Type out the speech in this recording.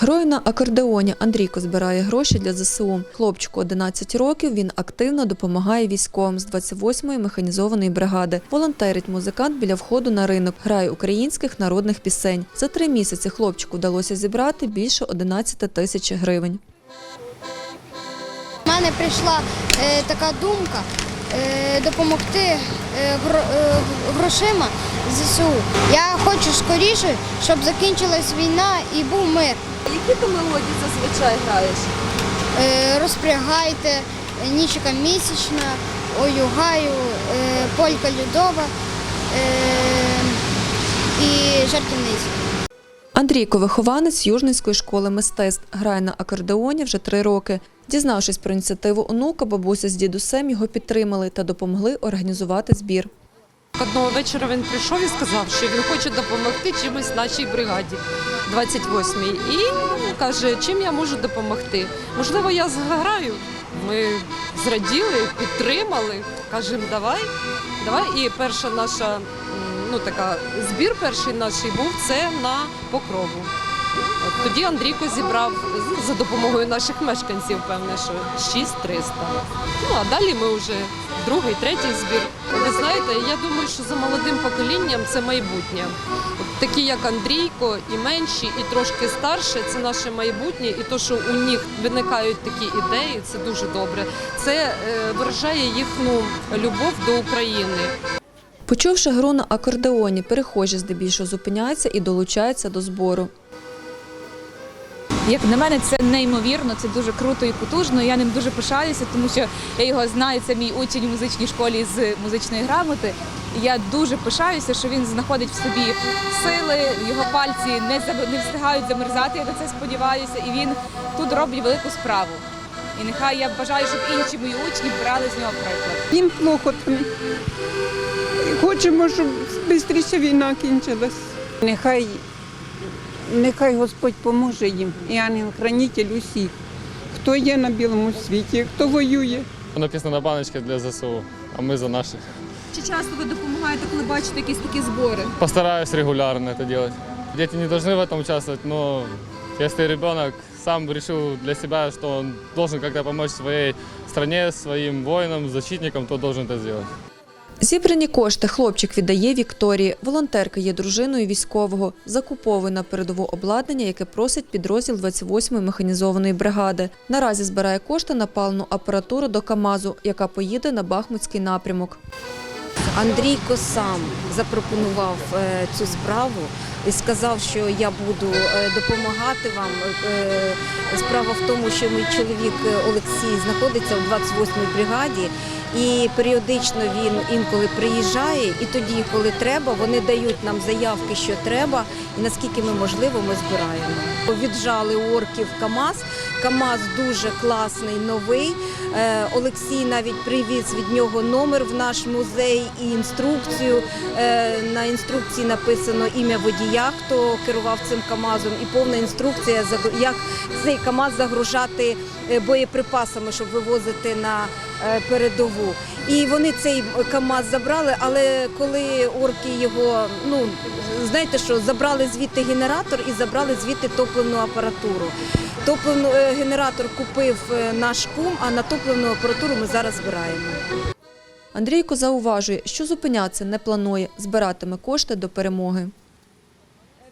Герой на акордеоні Андрійко збирає гроші для ЗСУ. Хлопчику 11 років. Він активно допомагає військовим з 28-ї механізованої бригади. Волонтерить музикант біля входу на ринок, грає українських народних пісень. За три місяці хлопчику вдалося зібрати більше 11 тисяч гривень. У мене прийшла е, така думка е, допомогти е, е, грошима ЗСУ. Я хочу скоріше, щоб закінчилась війна і був мир. Які ти мелодії зазвичай граєш? Е, розпрягайте, нічика місячна, ой у гаю, е, полька людова е, і жартівниця. Андрійко вихованець Южницької школи мистецтв. Грає на акордеоні вже три роки. Дізнавшись про ініціативу онука, бабуся з дідусем його підтримали та допомогли організувати збір. Одного вечора він прийшов і сказав, що він хоче допомогти чимось нашій бригаді 28-й. І каже, чим я можу допомогти. Можливо, я зграю. Ми зраділи, підтримали. Кажемо, давай, давай. І перша наша ну така збір перший наш був це на покрову. От тоді Андрійко зібрав за допомогою наших мешканців, певне, що 6300. Ну а далі ми вже другий, третій збір. Ви знаєте, я думаю, що за молодим поколінням це майбутнє. Такі, як Андрійко, і менші, і трошки старше, це наше майбутнє, і то, що у них виникають такі ідеї, це дуже добре. Це е, виражає їхню любов до України. Почувши гру на акордеоні, перехожі здебільшого зупиняються і долучаються до збору. Як на мене, це неймовірно, це дуже круто і потужно. Я ним дуже пишаюся, тому що я його знаю. Це мій учень у музичній школі з музичної грамоти. І я дуже пишаюся, що він знаходить в собі сили, його пальці не не встигають замерзати. Я на це сподіваюся, і він тут робить велику справу. І нехай я бажаю, щоб інші мої учні брали з нього приклад. Їм плохо там. Хочемо, щоб швидше війна кінчилась. Нехай, нехай Господь поможе їм і ангел-хранитель усіх, хто є на білому світі, хто воює. Написано на баночці для ЗСУ, а ми за наших. Чи часто ви допомагаєте, коли бачите якісь такі збори? Постараюсь регулярно это делать. Дети не должны в этом участвовать, но если ребенок сам решил для себя, что он должен как-то помочь своей стране, своим воинам, защитникам, то должен это сделать. Зібрані кошти хлопчик віддає Вікторії. Волонтерка є дружиною військового. Закуповує на передову обладнання, яке просить підрозділ 28-ї механізованої бригади. Наразі збирає кошти на паливну апаратуру до КАМАЗу, яка поїде на Бахмутський напрямок. Андрійко сам запропонував е, цю справу і сказав, що я буду е, допомагати вам. Е, Справа в тому, що мій чоловік Олексій знаходиться у 28-й бригаді, і періодично він інколи приїжджає, і тоді, коли треба, вони дають нам заявки, що треба, і наскільки ми можливо, ми збираємо. Віджали орків КАМАЗ. КАМАЗ дуже класний, новий. Е, Олексій навіть привіз від нього номер в наш музей і інструкцію. Е, На інструкції написано ім'я водія, хто керував цим КАМАЗом, і повна інструкція, як цей КАМАЗ загружати е, боєприпасами, щоб вивозити на передову. І вони цей КАМАЗ забрали, але коли орки його, ну знаєте що, забрали звідти генератор і забрали звідти топливну апаратуру. Топливну е, генератор купив е, наш кум, а на топливну апаратуру ми зараз збираємо. Андрійко зауважує, що зупинятися не планує, збиратиме кошти до перемоги.